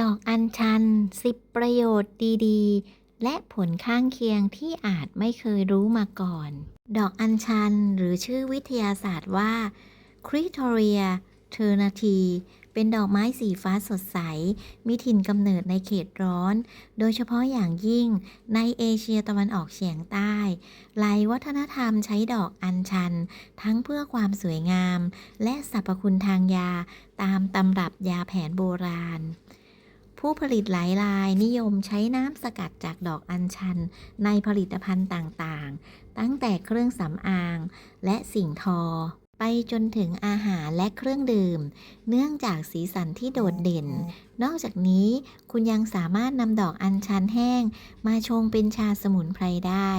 ดอกอัญชัน 10 ประโยชน์ดีๆ และผลข้างเคียงที่อาจไม่เคยรู้มาก่อน ดอกอัญชันหรือชื่อวิทยาศาสตร์ว่า c r i t o r i a t e r n a t i เป็นดอกไม้สีฟ้าสดใส มีถิ่นกำเนิดในเขตร้อน โดยเฉพาะอย่างยิ่งในเอเชียตะวันออกเฉียงใต้ หลายวัฒนธรรมใช้ดอกอัญชัน ทั้งเพื่อความสวยงาม และสรรพคุณทางยาตามตำรับยาแผนโบราณ ผู้ผลิตหลายรายนิยมใช้น้ำสกัดจากดอกอัญชัน ในผลิตภัณฑ์ต่างๆ ตั้งแต่เครื่องสำอาง และสิ่งทอ ไปจนถึงอาหารและเครื่องดื่ม เนื่องจากสีสันที่โดดเด่น นอกจากนี้คุณยังสามารถนำดอกอัญชันแห้ง มาชงเป็นชาสมุนไพรได้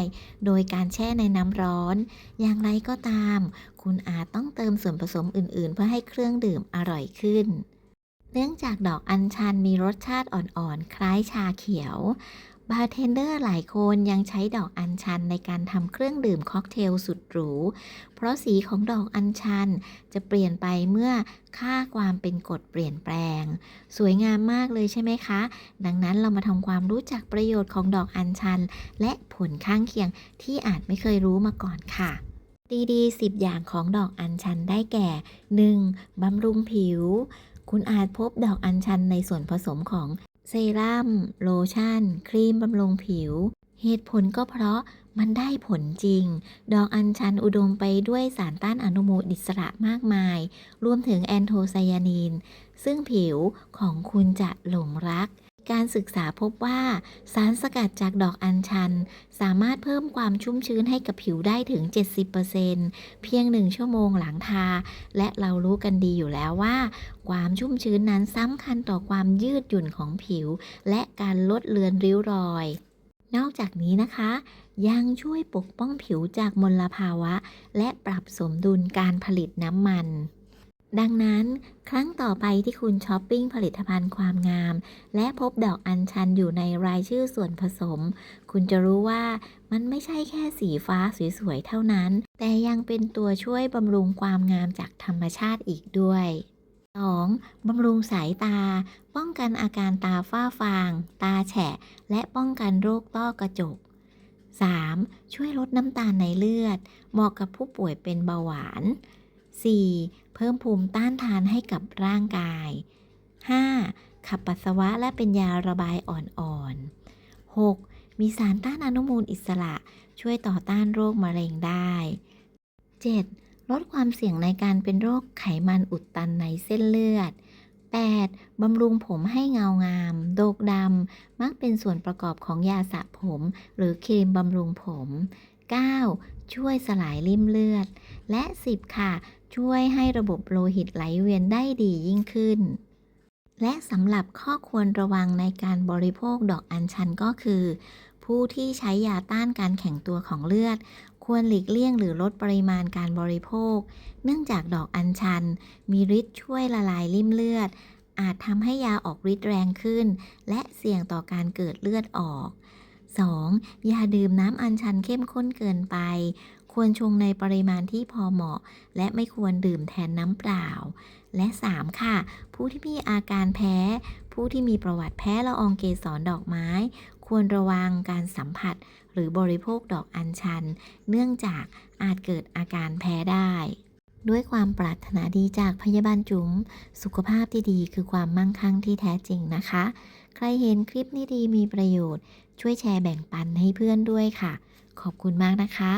โดยการแช่ในน้ำร้อน อย่างไรก็ตาม คุณอาจต้องเติมส่วนผสมอื่น ๆ เพื่อให้เครื่องดื่มอร่อยขึ้น เนื่องจากดอกอัญชันมีรสชาติอ่อนๆ คล้ายชาเขียว บาร์เทนเดอร์หลายคนยังใช้ดอกอัญชันในการทำเครื่องดื่มค็อกเทลสุดหรู เพราะสีของดอกอัญชันจะเปลี่ยนไปเมื่อค่าความเป็นกรดเปลี่ยนแปลง สวยงามมากเลยใช่ไหมคะ ดังนั้นเรามาทำความรู้จักประโยชน์ของดอกอัญชัน และผลข้างเคียงที่อาจไม่เคยรู้มาก่อนค่ะดีๆ10 อย่างของดอกอัญชันได้แก่ 1. บำรุงผิว คุณอาจพบดอกอัญชันในส่วนผสมของเซรั่มโลชั่น ครีมบำรุงผิว เหตุผลก็เพราะมันได้ผลจริง ดอกอัญชันอุดมไปด้วยสารต้านอนุมูลอิสระมากมาย รวมถึงแอนโทไซยานีน ซึ่งผิวของคุณจะหลงรัก การศึกษาพบว่า สารสกัดจากดอกอัญชัน สามารถเพิ่มความชุ่มชื้นให้กับผิวได้ถึง 70%เพียงหนึ่งชั่วโมงหลังทา และเรารู้กันดีอยู่แล้วว่า ความชุ่มชื้นนั้นสำคัญต่อความยืดหยุ่นของผิว และการลดเลือนริ้วรอย นอกจากนี้นะคะ ยังช่วยปกป้องผิวจากมลภาวะ และปรับสมดุลการผลิตน้ำมัน ดังนั้นครั้งต่อไปที่คุณช้อปปิ้งผลิตภัณฑ์ความงาม และพบดอกอัญชันอยู่ในรายชื่อส่วนผสม คุณจะรู้ว่ามันไม่ใช่แค่สีฟ้าสวยๆเท่านั้น แต่ยังเป็นตัวช่วยบำรุงความงามจากธรรมชาติอีกด้วย 2. บำรุงสายตา ป้องกันอาการตาฝ้าฟาง ตาแฉะ และป้องกันโรคต้อกระจก 3. ช่วยลดน้ำตาลในเลือด เหมาะกับผู้ป่วยเป็นเบาหวาน 4. เพิ่มภูมิต้านทานให้กับร่างกาย 5. ขับปัสสาวะและเป็นยาระบายอ่อนๆ 6. มีสารต้านอนุมูลอิสระช่วยต่อต้านโรคมะเร็งได้ 7. ลดความเสี่ยงในการเป็นโรคไขมันอุดตันในเส้นเลือด 8. บำรุงผมให้เงางาม โดกดำ มักเป็นส่วนประกอบของยาสระผม หรือครีมบำรุงผม 9. ช่วยสลายริ่มเลือด และ 10 ค่ะ ช่วยให้ระบบโลหิตไหลเวียนได้ดียิ่งขึ้น และสำหรับข้อควรระวังในการบริโภคดอกอัญชันก็คือ ผู้ที่ใช้ยาต้านการแข็งตัวของเลือด ควรหลีกเลี่ยงหรือลดปริมาณการบริโภค เนื่องจากดอกอัญชัน มีฤทธิ์ช่วยละลายริ่มเลือดอาจทำให้ยาออกฤทธิ์แรงขึ้น และเสี่ยงต่อการเกิดเลือดออก 2. อย่าดื่มน้ำอัญชันเข้มข้นเกินไป ควรชงในปริมาณที่พอเหมาะ และไม่ควรดื่มแทนน้ำเปล่า และ 3. ค่ะ ผู้ที่มีอาการแพ้ ผู้ที่มีประวัติแพ้ละอองเกสรดอกไม้ ควรระวังการสัมผัส หรือบริโภคดอกอัญชัน เนื่องจากอาจเกิดอาการแพ้ได้ ด้วยความปรารถนาดีจากพยาบาลจุ๋มสุขภาพที่ดีคือความมั่งคั่งที่แท้จริงนะคะ ใครเห็นคลิปนี้ดีมีประโยชน์ ช่วยแชร์แบ่งปันให้เพื่อนด้วยค่ะ ขอบคุณมากนะคะ